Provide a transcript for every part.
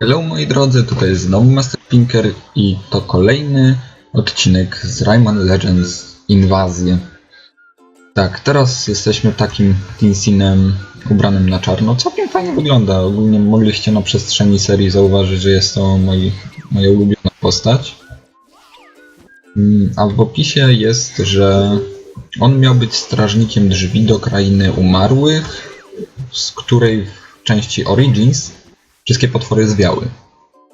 Hello moi drodzy, tutaj jest znowu Master Pinker i to kolejny odcinek z Rayman Legends Inwazję. Tak, teraz jesteśmy takim Tinsinem ubranym na czarno. Całkiem fajnie wygląda. Ogólnie mogliście na przestrzeni serii zauważyć, że jest to moi, moja ulubiona postać. Mm, A w opisie jest, że on miał być strażnikiem drzwi do krainy umarłych, z której w części Origins wszystkie potwory zwiały.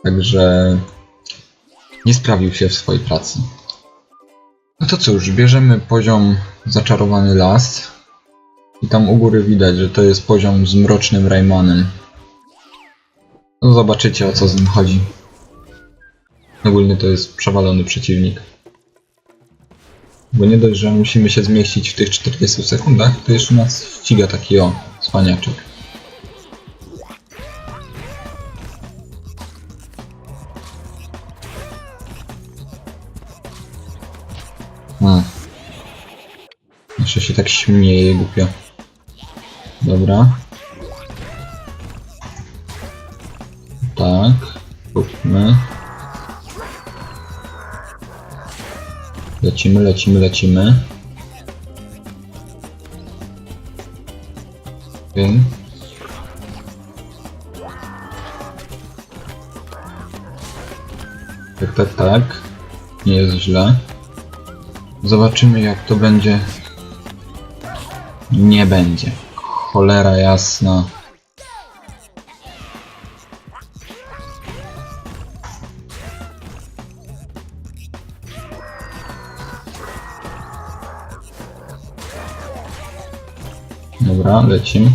Także nie sprawił się w swojej pracy. No to cóż, bierzemy poziom Zaczarowany Las. I tam u góry widać, że to jest poziom z Mrocznym Raymanem. No zobaczycie o co z nim chodzi. Ogólnie to jest przewalony przeciwnik. Bo nie dość, że musimy się zmieścić w tych 40 sekundach, to jeszcze nas ściga taki o, cwaniaczek. Tak śmieje głupio. Dobra. Tak. Róbmy. Lecimy, lecimy, lecimy. Okej. Tak, tak, tak. Nie jest źle. Zobaczymy jak to będzie. Nie będzie. Cholera jasna. Dobra, lecimy.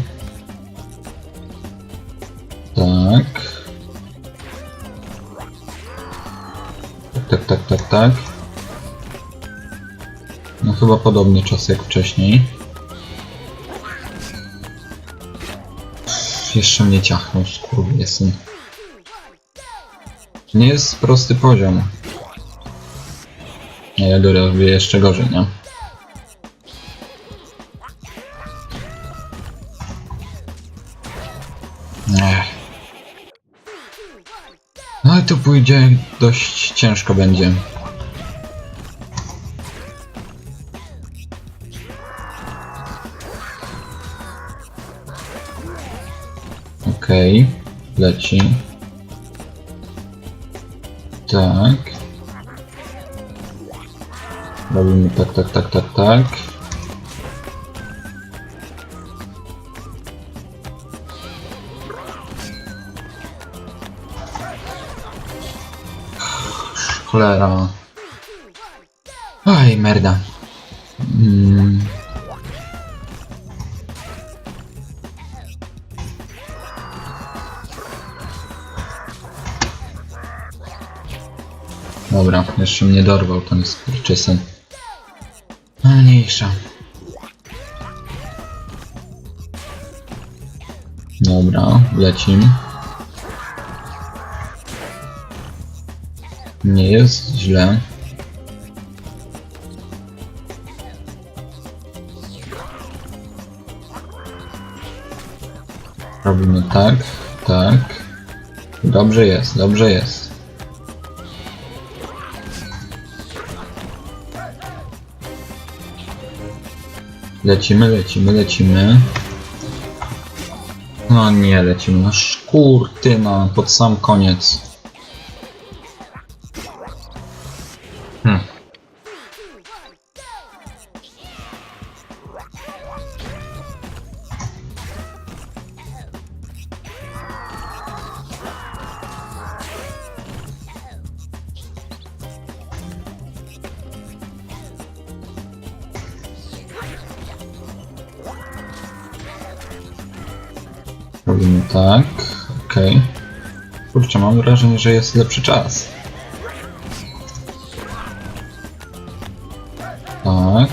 Tak. Tak, tak, tak, tak. No chyba podobny czas jak wcześniej. Jeszcze mnie ciachnął, skurwysyn. Nie jest prosty poziom. Ja go robię jeszcze gorzej, nie? Ech. No i tu pójdzie, dość ciężko będzie. Okej, leci. Tak. Robimy tak, tak, tak, tak, tak. Cholera. Oj, merda. Mm. Dobra, jeszcze mnie dorwał ten skurczysyn. No mniejsza. Dobra, lecim. Nie jest źle. Robimy tak, tak. Dobrze jest, dobrze jest. Lecimy, lecimy, lecimy. No nie, lecimy. No szkurtyna, pod sam koniec. Tak, okej. Kurczę, mam wrażenie, że jest lepszy czas. Tak.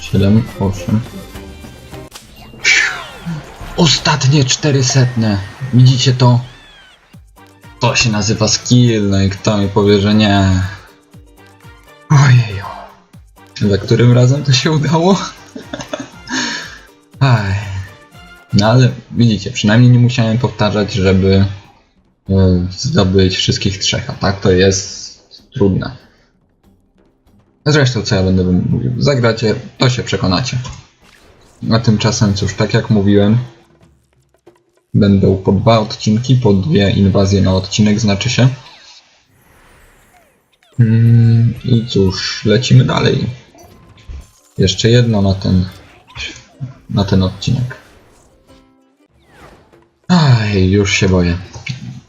Siedem, osiem. Ostatnie czterysetne. Widzicie to? To się nazywa skill, no i kto mi powie, że nie. Ojeju. Za którym razem to się udało? Aj. No ale widzicie, przynajmniej nie musiałem powtarzać, żeby e, zdobyć wszystkich trzech, a tak to jest trudne. Zresztą co ja będę mówił, zagracie, to się przekonacie. A tymczasem cóż, tak jak mówiłem, będą po dwa odcinki, po dwie inwazje na odcinek znaczy się. Mm, I cóż, lecimy dalej. Jeszcze jedno na ten, na ten odcinek. Aj, już się boję.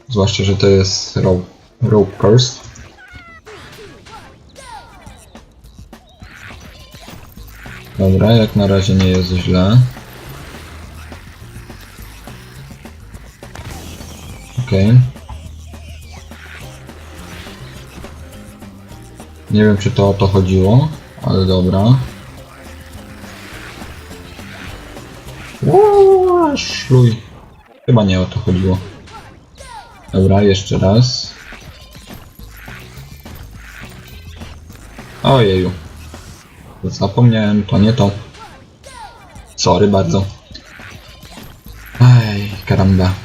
Zwłaszcza, że to jest rope, rope curse. Dobra, jak na razie nie jest źle. Okej. Nie wiem, czy to o to chodziło, ale dobra. Uuu, Szluj. Chyba nie o to chodziło. Dobra, jeszcze raz. Ojeju. Zapomniałem, to nie to. Sorry bardzo. Aj, karamba.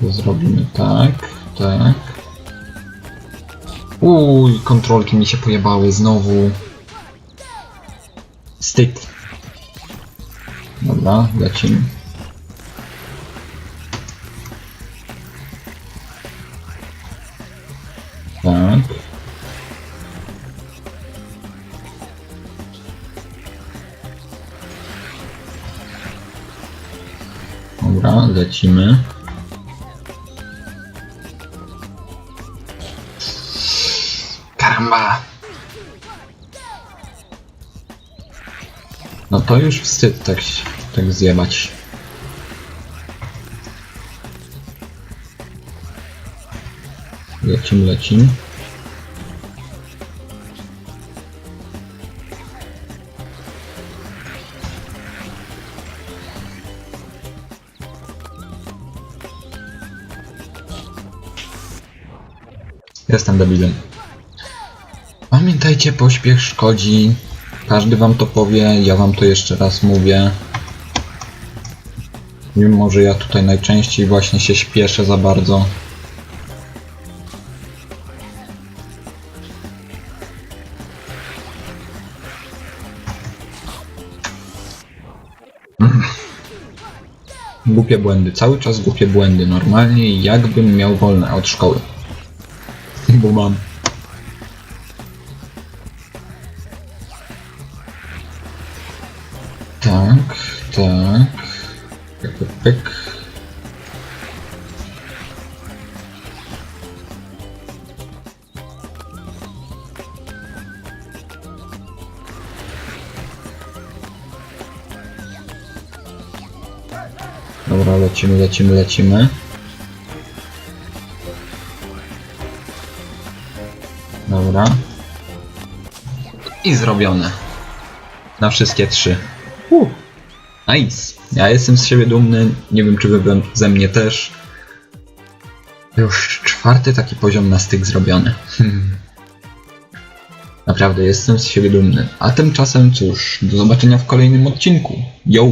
To zrobimy tak, tak. Uj, kontrolki mi się pojebały znowu. Wstyd. Dobra, lecimy. Tak. Dobra, lecimy. To już wstyd tak, tak zjebać. Lecim, lecim. Jestem debilem. Pamiętajcie, pośpiech szkodzi. Każdy wam to powie, ja wam to jeszcze raz mówię. Mimo, że ja tutaj najczęściej właśnie się śpieszę za bardzo. Głupie błędy, cały czas głupie błędy. Normalnie jakbym miał wolne od szkoły. Bo mam. Tak, tak. Pyk, pyk. Dobra, lecimy, lecimy, lecimy. Dobra. I zrobione. Na wszystkie trzy. Uh. Nice. Ja jestem z siebie dumny. Nie wiem, czy wy ze mnie też. Już czwarty taki poziom na styk zrobiony. Hmm. Naprawdę jestem z siebie dumny. A tymczasem cóż, do zobaczenia w kolejnym odcinku. Yo!